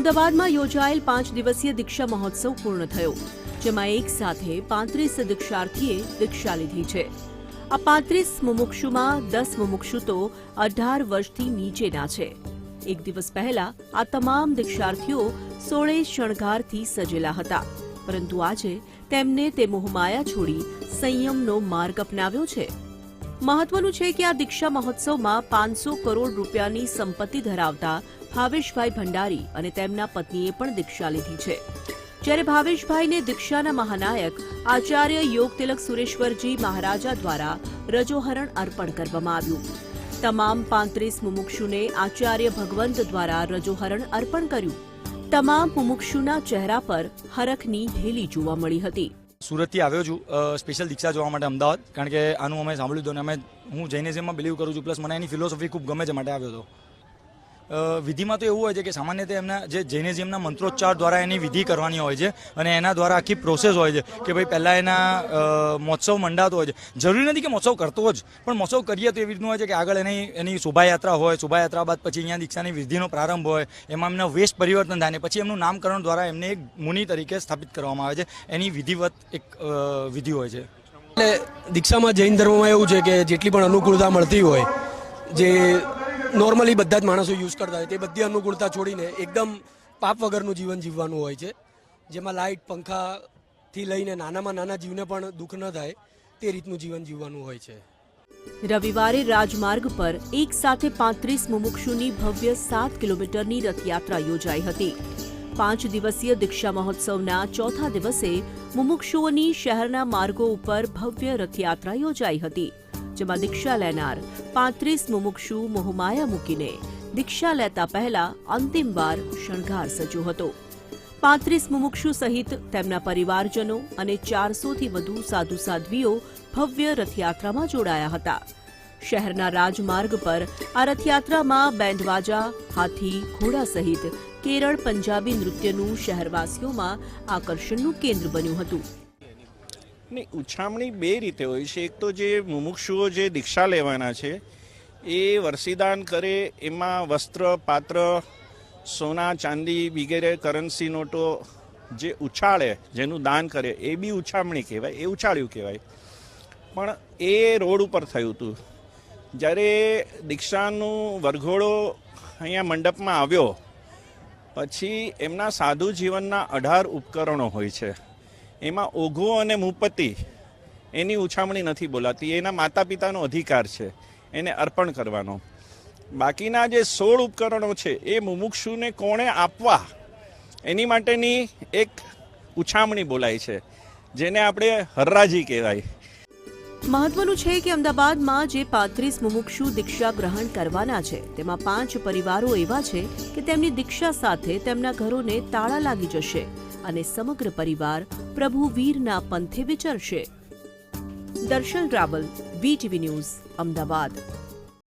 અમદાવાદમાં યોજાયેલ પાંચ દિવસીય દીક્ષા મહોત્સવ પૂર્ણ થયો, જેમાં એક સાથે પાંત્રીસ દીક્ષાર્થીએ દીક્ષા લીધી છે. આ પાંત્રીસ મુમુક્ષુમાં દસ મુમુક્ષુ તો અઢાર વર્ષથી નીચેના છે. એક દિવસ પહેલા આ તમામ દીક્ષાર્થીઓ સોળે શણગારથી સજેલા હતા, પરંતુ આજે તેમને તે મોહમાયા છોડી સંયમનો માર્ગ અપનાવ્યો છે. મહત્વનું છે કે આ દીક્ષા મહોત્સવમાં પાંચસો કરોડ રૂપિયાની સંપત્તિ ધરાવતા ભાવેશભાઈ ભંડારી અને તેમના પત્નીએ પણ દીક્ષા લીધી છે. જ્યારે ભાવેશભાઈને દીક્ષાના મહાનાયક આચાર્ય યોગ તિલક સુરેશ્વરજી મહારાજા દ્વારા રજોહરણ અર્પણ કરવામાં આવ્યું. તમામ પાંત્રીસ મુમુક્ષુને આચાર્ય ભગવંત દ્વારા રજોહરણ અર્પણ કર્યું. તમામ મુમુક્ષુના ચહેરા પર હરખની હેલી જોવા મળી હતી. સુરતથી આવ્યો છું. સ્પેશિયલ દીક્ષા જોવા માટે અમદાવાદ. કારણ કે આનું અમે સાંભળ્યું હતું અને અમે હું જૈનિઝમમાં બિલીવ કરું છું. પ્લસ મને એની ફિલોસોફી ખૂબ ગમે છે માટે આવ્યો હતો. વિધિમાં તો એવું હોય છે કે સામાન્ય રીતે એમના જે જૈનિઝમના મંત્રોચ્ચાર દ્વારા એની વિધિ કરવાની હોય છે અને એના દ્વારા આખી પ્રોસેસ હોય છે કે ભાઈ પહેલાં એના મહોત્સવ મંડાતો હોય છે. જરૂરી નથી કે મહોત્સવ કરતો જ, પણ મહોત્સવ કરીએ તો એવી રીતનું હોય છે કે આગળ એની એની શોભાયાત્રા હોય, શોભાયાત્રા બાદ પછી અહીંયા દીક્ષાની વિધિનો પ્રારંભ હોય, એમાં એમના વેશ પરિવર્તન થાય ને પછી એમનું નામકરણ દ્વારા એમને એક મુનિ તરીકે સ્થાપિત કરવામાં આવે છે. એની વિધિવત એક વિધિ હોય છે. એટલે દીક્ષામાં જૈન ધર્મમાં એવું છે કે જેટલી પણ અનુકૂળતા મળતી હોય, જે નોર્મલી બધા જ માણસો યુઝ કરતા હોય તે બધી અનુકૂળતા છોડીને એકદમ પાપ વગરનું જીવન જીવવાનું હોય છે. જેમાં લાઇટ પંખાથી લઈને નાનામાં નાના જીવને પણ દુઃખ ન થાય, તે રીતનું જીવન જીવવાનું હોય છે. રવિવારે રાજમાર્ગ પર એક સાથે પાંત્રીસ મુમુક્ષુની ભવ્ય સાત કિલોમીટરની રથયાત્રા યોજાઈ હતી. પાંચ દિવસીય દીક્ષા મહોત્સવના ચોથા દિવસે મુમુક્ષુઓની શહેરના માર્ગો ઉપર ભવ્ય રથયાત્રા યોજાઈ હતી. જેમાં દીક્ષા લેનાર પાંત્રીસ મુમુક્ષુ મોહમાયા મૂકીને દીક્ષા લેતા પહેલા અંતિમવાર શણગાર સજ્યો હતો. પાંત્રીસ મુમુક્ષુ સહિત તેમના પરિવારજનો અને ચારસોથી વધુ સાધુ સાધ્વીઓ ભવ્ય રથયાત્રામાં જોડાયા હતા. શહેરના રાજમાર્ગ પર આ રથયાત્રામાં બેન્ડવાજા, હાથી, ઘોડા સહિત કેરળ, પંજાબી નૃત્યનું શહેરવાસીઓમાં આકર્ષણનું કેન્દ્ર બન્યું હતું. નહીં ઉછામણી બે રીતે હોય છે. એક તો જે મુમુક્ષુઓ જે દીક્ષા લેવાના છે, એ વરસીદાન કરે, એમાં વસ્ત્ર, પાત્ર, સોના, ચાંદી વગેરે, કરન્સી નોટો જે ઉછાળે, જેનું દાન કરે, એ બી ઉછામણી કહેવાય, એ ઉછાળ્યું કહેવાય. પણ એ રોડ ઉપર થયું હતું. જ્યારે દીક્ષાનું વરઘોડો અહીંયા મંડપમાં આવ્યો, પછી એમના સાધુ જીવનના અઢાર ઉપકરણો હોય છે. એમાં ઓઘો અને મુપતિ એની ઉછામણી નથી બોલાતી. એના માતા પિતાનો અધિકાર છે. એને અર્પણ કરવાનો. બાકીના જે સોળ ઉપકરણો છે, એ મુમુક્ષુને કોણે આપવા? એની માટેની એક ઉછામણી બોલાય છે, જેને આપણે હરરાજી કહેવાય. મહત્વનું છે કે અમદાવાદમાં જે પાંત્રીસ મુમુક્ષુ દીક્ષા ગ્રહણ કરવાના છે, તેમાં પાંચ પરિવારો એવા છે કે તેમની દીક્ષા સાથે તેમના ઘરોને તાળા લાગી જશે. અને સમગ્ર પરિવાર પ્રભુ વીરના પંથે વિચરશે. દર્શન રાવલ વીટીવી ન્યૂઝ અમદાવાદ.